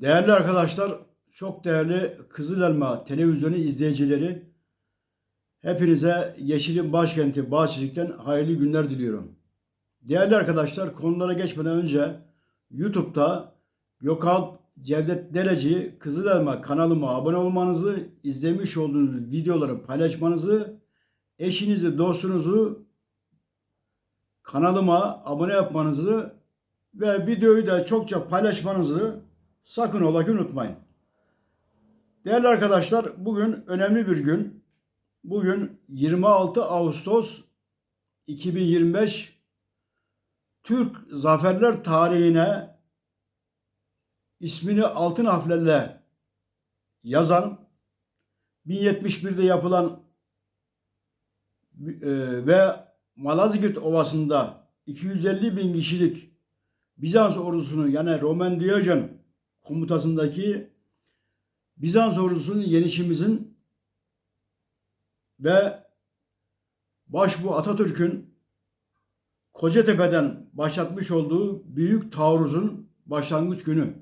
Değerli arkadaşlar, çok değerli Kızıl Elma televizyonu izleyicileri, hepinize Yeşil'in başkenti Bahçecik'ten hayırlı günler diliyorum. Değerli arkadaşlar, konulara geçmeden önce YouTube'da Gökalp Cevdet Dereci Kızıl Elma kanalıma abone olmanızı, izlemiş olduğunuz videoları paylaşmanızı, eşinizi, dostunuzu kanalıma abone yapmanızı ve videoyu da çokça paylaşmanızı sakın ola ki unutmayın. Değerli arkadaşlar bugün önemli bir gün. Bugün 26 Ağustos 2025 Türk zaferler tarihine ismini altın harflerle yazan 1071'de yapılan e, ve Malazgirt Ovası'nda 250 bin kişilik Bizans ordusunu yani Roman Diyojen komutasındaki Bizans ordusunun yenişimizin ve başbu Atatürk'ün Kocatepe'den başlatmış olduğu büyük taarruzun başlangıç günü.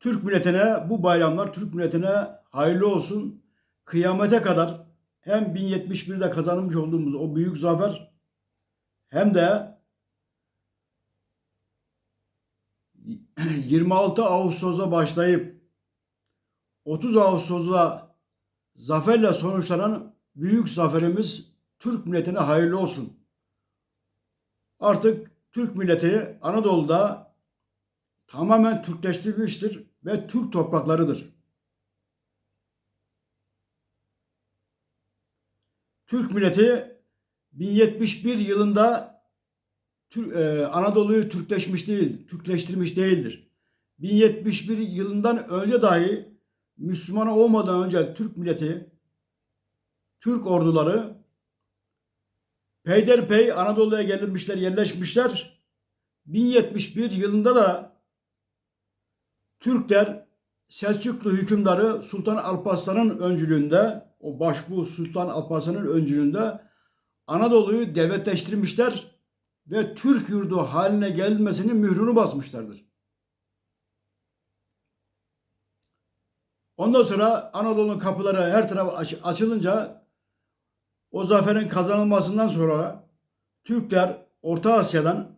Türk milletine bu bayramlar Türk milletine hayırlı olsun. Kıyamete kadar hem 1071'de kazanmış olduğumuz o büyük zafer hem de 26 Ağustos'ta başlayıp 30 Ağustos'ta zaferle sonuçlanan büyük zaferimiz Türk milletine hayırlı olsun. Artık Türk milleti Anadolu'da tamamen Türkleştirilmiştir ve Türk topraklarıdır. Türk milleti 1071 yılında Anadolu'yu Türkleşmiş değil, Türkleştirmiş değildir. 1071 yılından önce dahi Müslüman olmadan önce Türk milleti, Türk orduları peyderpey Anadolu'ya gelmişler, yerleşmişler. 1071 yılında da Türkler Selçuklu hükümdarı Sultan Alparslan'ın öncülüğünde, o başbu Sultan Alparslan'ın öncülüğünde Anadolu'yu devletleştirmişler ve Türk yurdu haline gelmesinin mührünü basmışlardır. Ondan sonra Anadolu'nun kapıları her tarafa aç- açılınca o zaferin kazanılmasından sonra Türkler Orta Asya'dan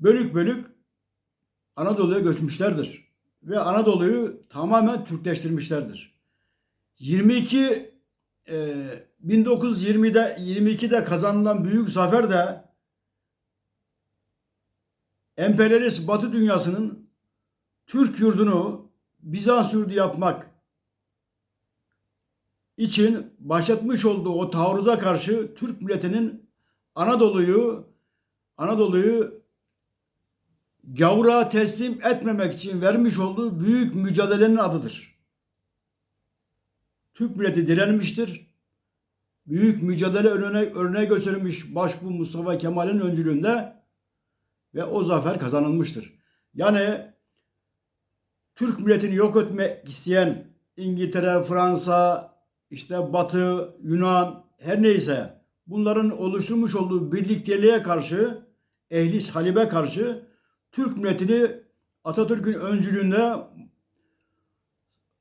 bölük bölük Anadolu'ya göçmüşlerdir. Ve Anadolu'yu tamamen Türkleştirmişlerdir. 22 e, 1920'de 22'de kazanılan büyük zafer de emperyalist Batı dünyasının Türk yurdunu Bizans yurdu yapmak için başlatmış olduğu o taarruza karşı Türk milletinin Anadolu'yu Anadolu'yu gavura teslim etmemek için vermiş olduğu büyük mücadelenin adıdır. Türk milleti direnmiştir. Büyük mücadele önüne örneği gösterilmiş başbu Mustafa Kemal'in öncülüğünde ve o zafer kazanılmıştır. Yani Türk milletini yok etmek isteyen İngiltere, Fransa, işte Batı, Yunan her neyse bunların oluşturmuş olduğu birlikteliğe karşı ehli salibe karşı Türk milletini Atatürk'ün öncülüğünde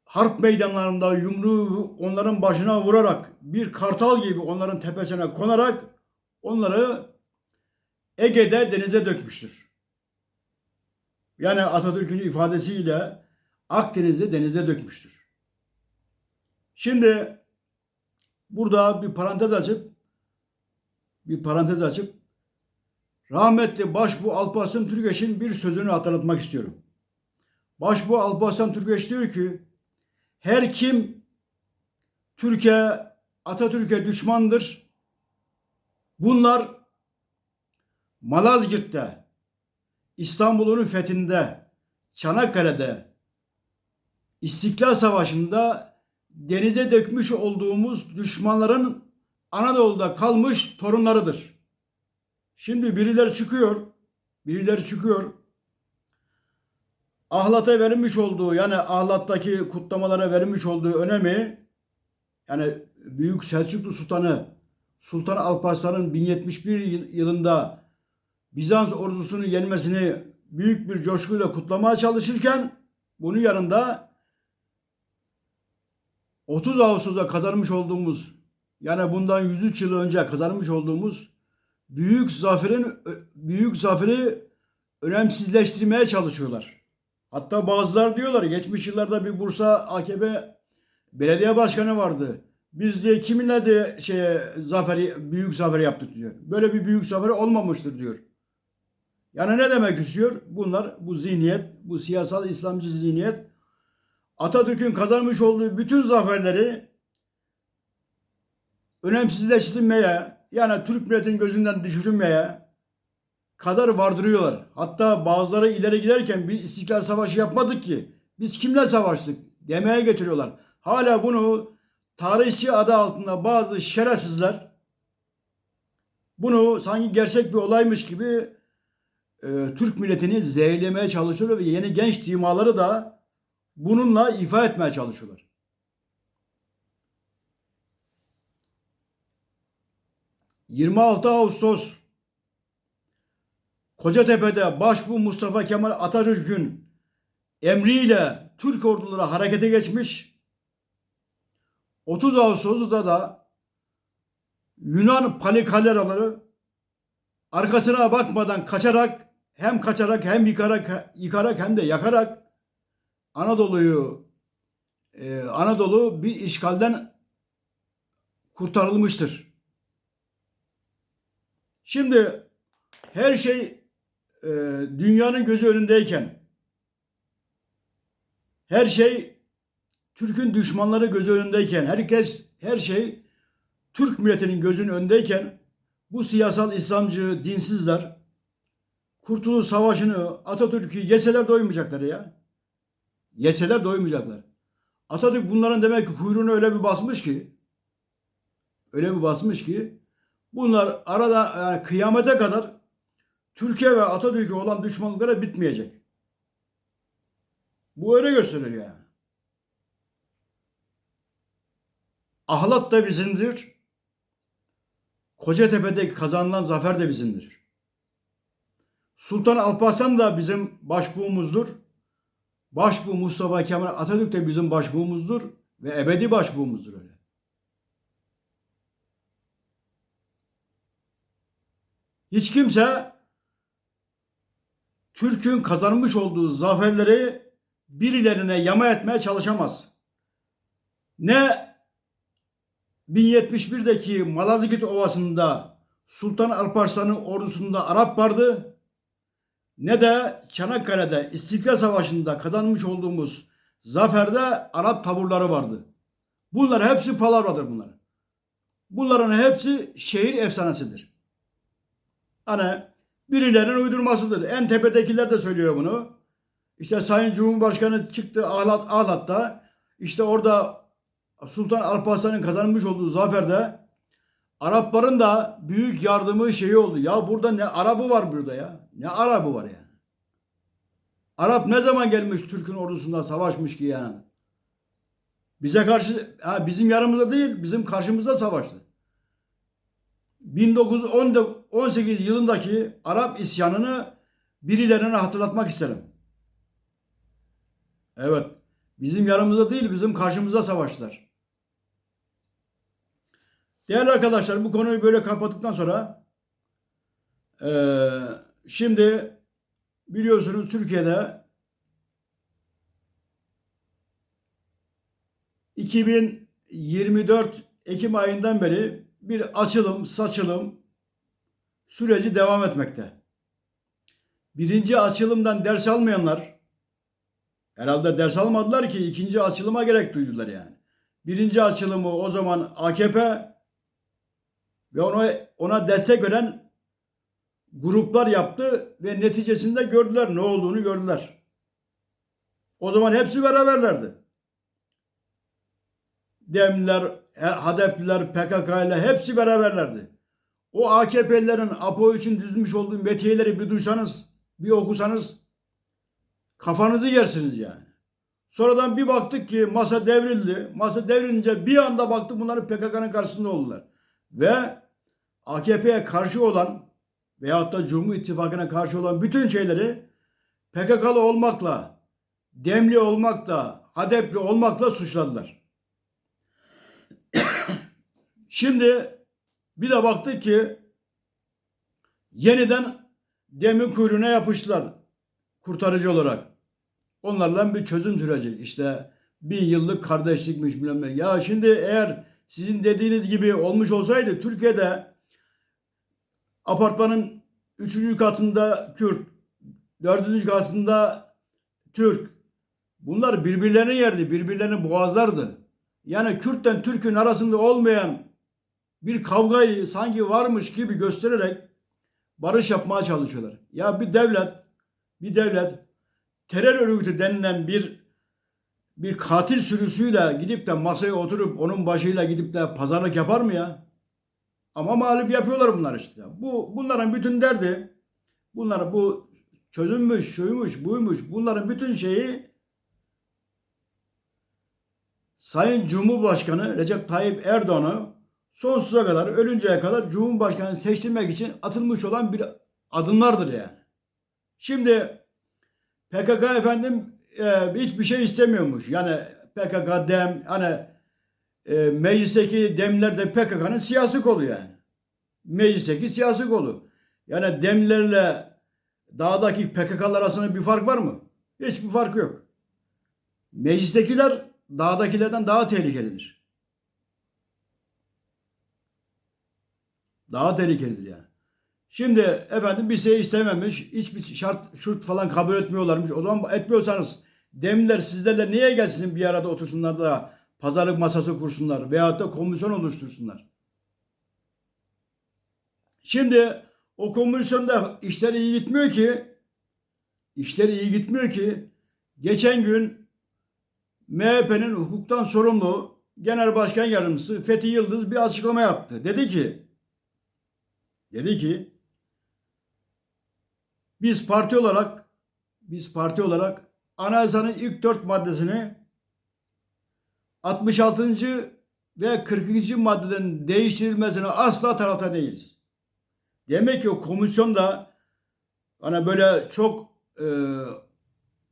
harp meydanlarında yumruğu onların başına vurarak bir kartal gibi onların tepesine konarak onları Ege'de denize dökmüştür. Yani Atatürk'ün ifadesiyle Akdeniz'de denize dökmüştür. Şimdi burada bir parantez açıp bir parantez açıp rahmetli Başbu Alparslan Türkeş'in bir sözünü hatırlatmak istiyorum. Başbu Alparslan Türkeş diyor ki her kim Türkiye Atatürk'e düşmandır. Bunlar Malazgirt'te, İstanbul'un fethinde, Çanakkale'de, İstiklal Savaşı'nda denize dökmüş olduğumuz düşmanların Anadolu'da kalmış torunlarıdır. Şimdi birileri çıkıyor, birileri çıkıyor. Ahlat'a verilmiş olduğu yani Ahlat'taki kutlamalara verilmiş olduğu önemi yani Büyük Selçuklu Sultanı Sultan Alparslan'ın 1071 yıl- yılında Bizans ordusunun yenmesini büyük bir coşkuyla kutlamaya çalışırken bunun yanında 30 Ağustos'ta kazanmış olduğumuz yani bundan 103 yıl önce kazanmış olduğumuz büyük zaferin büyük zaferi önemsizleştirmeye çalışıyorlar. Hatta bazılar diyorlar geçmiş yıllarda bir Bursa AKP belediye başkanı vardı. Biz de kiminle de şeye zaferi büyük zafer yaptık diyor. Böyle bir büyük zafer olmamıştır diyor. Yani ne demek istiyor? Bunlar bu zihniyet, bu siyasal İslamcı zihniyet Atatürk'ün kazanmış olduğu bütün zaferleri önemsizleştirmeye, yani Türk milletin gözünden düşürülmeye kadar vardırıyorlar. Hatta bazıları ileri giderken bir istiklal savaşı yapmadık ki. Biz kimle savaştık demeye getiriyorlar. Hala bunu tarihçi adı altında bazı şerefsizler bunu sanki gerçek bir olaymış gibi e, Türk milletini zehirlemeye çalışıyorlar ve yeni genç dimaları da bununla ifa etmeye çalışıyorlar. ...26 Ağustos... ...Kocatepe'de Başbuğ Mustafa Kemal Atatürk'ün... ...emriyle Türk orduları harekete geçmiş... 30 Ağustos'ta da Yunan panikaleraları arkasına bakmadan kaçarak hem kaçarak hem yıkarak yıkarak hem de yakarak Anadolu'yu e, Anadolu bir işgalden kurtarılmıştır. Şimdi her şey e, dünyanın gözü önündeyken her şey Türk'ün düşmanları gözü önündeyken herkes her şey Türk milletinin gözünün önündeyken bu siyasal İslamcı dinsizler Kurtuluş Savaşı'nı Atatürk'ü yeseler doymayacaklar ya. Yeseler doymayacaklar. Atatürk bunların demek ki kuyruğunu öyle bir basmış ki öyle bir basmış ki bunlar arada yani kıyamete kadar Türkiye ve Atatürk'e olan düşmanlıkları bitmeyecek. Bu öyle gösteriyor yani. Ahlat da bizimdir. Kocatepe'deki kazanılan zafer de bizimdir. Sultan Alparslan da bizim başbuğumuzdur. Başbuğ Mustafa Kemal Atatürk de bizim başbuğumuzdur ve ebedi başbuğumuzdur öyle. Hiç kimse Türk'ün kazanmış olduğu zaferleri birilerine yama etmeye çalışamaz. Ne 1071'deki Malazgirt Ovası'nda Sultan Alparslan'ın ordusunda Arap vardı. Ne de Çanakkale'de İstiklal Savaşı'nda kazanmış olduğumuz zaferde Arap taburları vardı. Bunlar hepsi palavradır bunlar. Bunların hepsi şehir efsanesidir. Hani birilerinin uydurmasıdır. En tepedekiler de söylüyor bunu. İşte Sayın Cumhurbaşkanı çıktı Ahlat, Ahlat'ta. İşte orada Sultan Alparslan'ın kazanmış olduğu zaferde Arapların da büyük yardımı şeyi oldu. Ya burada ne Arabı var burada ya. Ne Arabı var ya. Arap ne zaman gelmiş Türk'ün ordusunda savaşmış ki yani. Bize karşı, ha bizim yanımızda değil, bizim karşımızda savaştı. 1918 yılındaki Arap isyanını birilerine hatırlatmak isterim. Evet, bizim yanımızda değil, bizim karşımızda savaştılar. Değerli arkadaşlar bu konuyu böyle kapattıktan sonra e, şimdi biliyorsunuz Türkiye'de 2024 Ekim ayından beri bir açılım, saçılım süreci devam etmekte. Birinci açılımdan ders almayanlar herhalde ders almadılar ki ikinci açılıma gerek duydular yani. Birinci açılımı o zaman AKP ve ona, ona destek veren gruplar yaptı ve neticesinde gördüler ne olduğunu gördüler. O zaman hepsi beraberlerdi. Demliler, HDP'liler, PKK ile hepsi beraberlerdi. O AKP'lilerin APO için düzmüş olduğu metiyeleri bir duysanız, bir okusanız kafanızı yersiniz yani. Sonradan bir baktık ki masa devrildi. Masa devrilince bir anda baktık bunların PKK'nın karşısında oldular. Ve AKP'ye karşı olan veyahut da Cumhur İttifakı'na karşı olan bütün şeyleri PKK'lı olmakla, Demli olmakla, Hadepli olmakla suçladılar. Şimdi bir de baktık ki yeniden demin kuyruğuna yapıştılar kurtarıcı olarak. Onlarla bir çözüm süreci. İşte bir yıllık kardeşlikmiş bilmem ne. Ya şimdi eğer sizin dediğiniz gibi olmuş olsaydı Türkiye'de apartmanın üçüncü katında Kürt, dördüncü katında Türk. Bunlar birbirlerine yerdi, birbirlerini boğazlardı. Yani Kürt'ten Türk'ün arasında olmayan bir kavgayı sanki varmış gibi göstererek barış yapmaya çalışıyorlar. Ya bir devlet, bir devlet terör örgütü denilen bir bir katil sürüsüyle gidip de masaya oturup onun başıyla gidip de pazarlık yapar mı ya? Ama mağlup yapıyorlar bunlar işte. Bu bunların bütün derdi bunlar bu çözülmüş, şuymuş, buymuş. Bunların bütün şeyi Sayın Cumhurbaşkanı Recep Tayyip Erdoğan'ı sonsuza kadar, ölünceye kadar Cumhurbaşkanı seçtirmek için atılmış olan bir adımlardır yani. Şimdi PKK efendim e, hiçbir şey istemiyormuş. Yani PKK dem hani e, meclisteki demler de PKK'nın siyasi kolu yani. Meclisteki siyasi kolu. Yani demlerle dağdaki PKK'lar arasında bir fark var mı? Hiçbir fark yok. Meclistekiler dağdakilerden daha tehlikelidir. Daha tehlikelidir yani. Şimdi efendim bir şey istememiş, hiçbir şart şurt falan kabul etmiyorlarmış. O zaman etmiyorsanız demler sizlerle niye gelsin bir arada otursunlar da pazarlık masası kursunlar veyahut da komisyon oluştursunlar. Şimdi o komisyonda işler iyi gitmiyor ki işler iyi gitmiyor ki geçen gün MHP'nin hukuktan sorumlu Genel Başkan Yardımcısı Fethi Yıldız bir açıklama yaptı. Dedi ki dedi ki biz parti olarak biz parti olarak anayasanın ilk dört maddesini 66. ve 42. maddeden değiştirilmesine asla tarafta değiliz. Demek ki o komisyonda hani böyle çok e,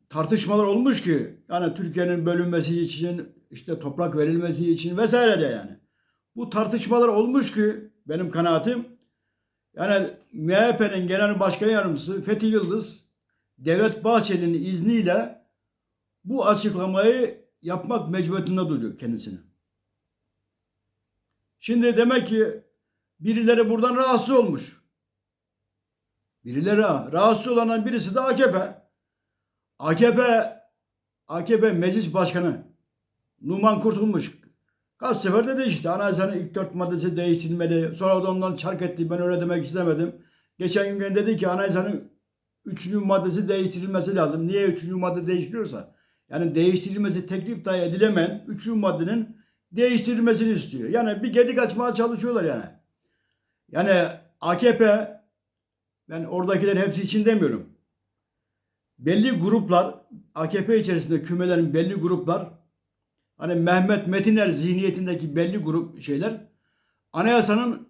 tartışmalar olmuş ki yani Türkiye'nin bölünmesi için işte toprak verilmesi için vesaire de yani. Bu tartışmalar olmuş ki benim kanaatim yani MHP'nin genel başkan yardımcısı Fethi Yıldız Devlet Bahçeli'nin izniyle bu açıklamayı yapmak mecburiyetinde duyuyor kendisini. Şimdi demek ki birileri buradan rahatsız olmuş. Birileri rahatsız olanın birisi de AKP. AKP AKP Meclis Başkanı Numan Kurtulmuş kaç sefer dedi işte anayasanın ilk dört maddesi değiştirilmeli. Sonra da ondan çark etti. Ben öyle demek istemedim. Geçen gün dedi ki anayasanın üçüncü maddesi değiştirilmesi lazım. Niye üçüncü madde değiştiriyorsa? Yani değiştirilmesi teklif dahi edilemeyen üçüncü maddenin değiştirilmesini istiyor. Yani bir gedik açmaya çalışıyorlar yani. Yani AKP ben oradakiler hepsi için demiyorum. Belli gruplar AKP içerisinde kümelerin belli gruplar hani Mehmet Metiner zihniyetindeki belli grup şeyler anayasanın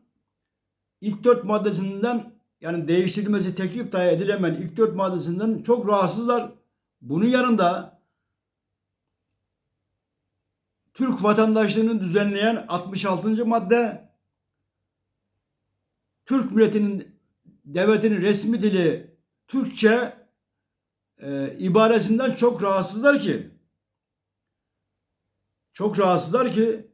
ilk dört maddesinden yani değiştirilmesi teklif dahi edilemeyen ilk dört maddesinden çok rahatsızlar. Bunun yanında Türk vatandaşlığını düzenleyen 66. madde Türk milletinin devletinin resmi dili Türkçe e, ibaresinden çok rahatsızlar ki çok rahatsızlar ki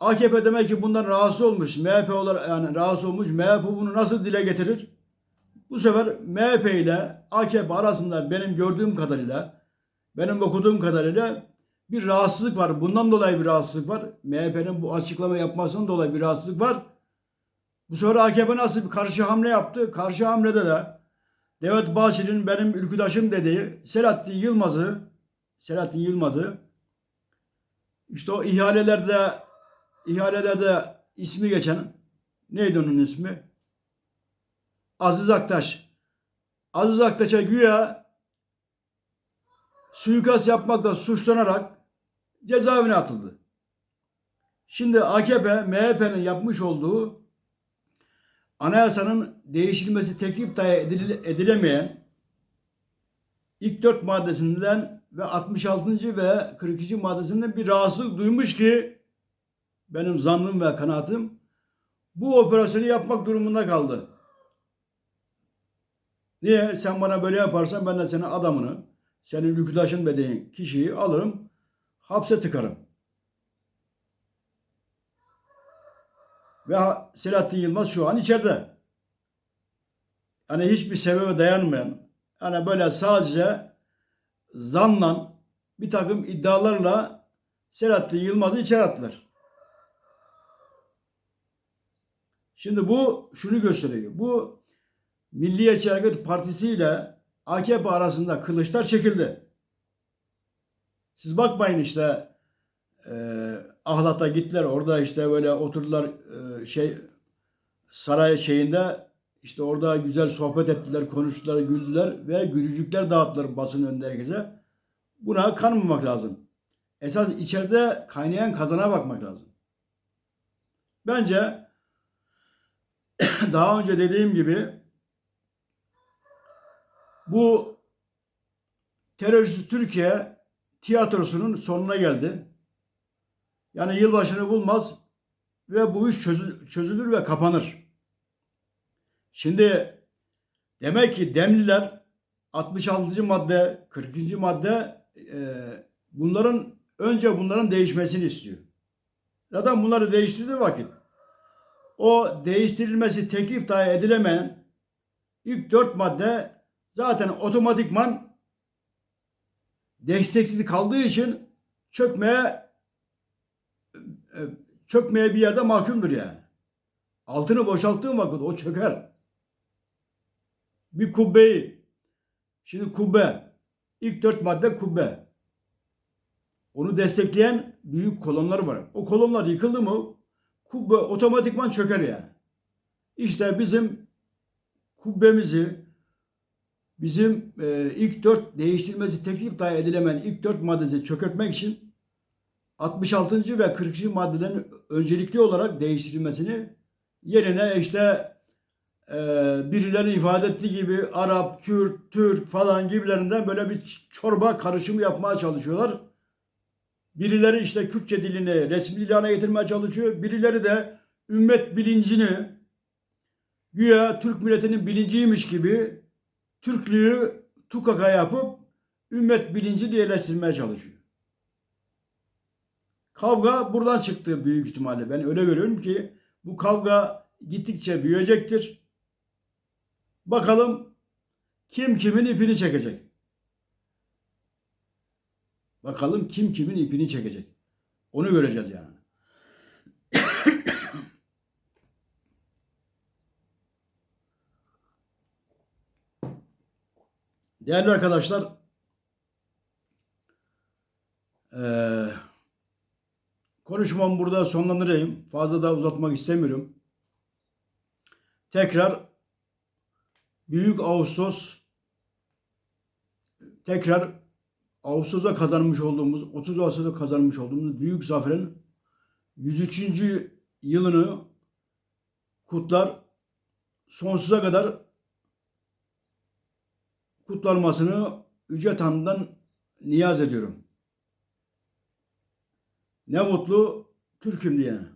AKP demek ki bundan rahatsız olmuş. MHP olarak yani rahatsız olmuş. MHP bunu nasıl dile getirir? Bu sefer MHP ile AKP arasında benim gördüğüm kadarıyla benim okuduğum kadarıyla bir rahatsızlık var. Bundan dolayı bir rahatsızlık var. MHP'nin bu açıklama yapmasından dolayı bir rahatsızlık var. Bu sefer AKP nasıl bir karşı hamle yaptı? Karşı hamlede de Devlet Bahçeli'nin benim ülküdaşım dediği Selahattin Yılmaz'ı Selahattin Yılmaz'ı işte o ihalelerde ihalelerde ismi geçen neydi onun ismi? Aziz Aktaş. Aziz Aktaş'a güya suikast yapmakla suçlanarak cezaevine atıldı. Şimdi AKP, MHP'nin yapmış olduğu anayasanın değişilmesi teklif dahi edilemeyen ilk dört maddesinden ve 66. ve 42. maddesinden bir rahatsızlık duymuş ki benim zannım ve kanaatim bu operasyonu yapmak durumunda kaldı. Niye? Sen bana böyle yaparsan ben de senin adamını, senin yükdaşın dediğin kişiyi alırım, hapse tıkarım. Ve Selahattin Yılmaz şu an içeride. Hani hiçbir sebebe dayanmayan, hani böyle sadece zanla bir takım iddialarla Selahattin Yılmaz'ı içeri attılar. Şimdi bu şunu gösteriyor. Bu Milliyetçi Hareket Partisi ile AKP arasında kılıçlar çekildi. Siz bakmayın işte e, Ahlat'a gittiler orada işte böyle oturdular e, şey saray şeyinde işte orada güzel sohbet ettiler, konuştular, güldüler ve gülücükler dağıttılar basın önünde herkese. Buna kanmamak lazım. Esas içeride kaynayan kazana bakmak lazım. Bence daha önce dediğim gibi bu terörist Türkiye tiyatrosunun sonuna geldi. Yani yılbaşını bulmaz ve bu iş çözü- çözülür ve kapanır. Şimdi demek ki Demliler 66. madde, 42. madde e, bunların önce bunların değişmesini istiyor. Zaten bunları değiştirdiği vakit o değiştirilmesi teklif dahi edilemeyen ilk dört madde zaten otomatikman desteksiz kaldığı için çökmeye e, çökmeye bir yerde mahkumdur yani. Altını boşalttığın vakit o çöker. Bir kubbeyi şimdi kubbe ilk dört madde kubbe. Onu destekleyen büyük kolonlar var. O kolonlar yıkıldı mı kubbe otomatikman çöker yani. İşte bizim kubbemizi bizim e, ilk dört değiştirmesi teklif dahi edilemeyen ilk dört maddesi çökertmek için 66. ve 40. maddelerin öncelikli olarak değiştirilmesini yerine işte e, birilerinin ifade ettiği gibi Arap, Kürt, Türk falan gibilerinden böyle bir çorba karışımı yapmaya çalışıyorlar. Birileri işte Kürtçe dilini resmi ilana getirmeye çalışıyor. Birileri de ümmet bilincini güya Türk milletinin bilinciymiş gibi Türklüğü tukaka yapıp ümmet bilinci diyeleştirmeye çalışıyor. Kavga buradan çıktı büyük ihtimalle. Ben öyle görüyorum ki bu kavga gittikçe büyüyecektir. Bakalım kim kimin ipini çekecek. Bakalım kim kimin ipini çekecek. Onu göreceğiz yani. Değerli arkadaşlar, eee konuşmamı burada sonlandırayım. Fazla da uzatmak istemiyorum. Tekrar Büyük Ağustos tekrar Ağustos'ta kazanmış olduğumuz, 30 Ağustos'ta kazanmış olduğumuz büyük zaferin 103. yılını kutlar sonsuza kadar kutlanmasını Yüce Tanrı'dan niyaz ediyorum. Ne mutlu Türk'üm diyene.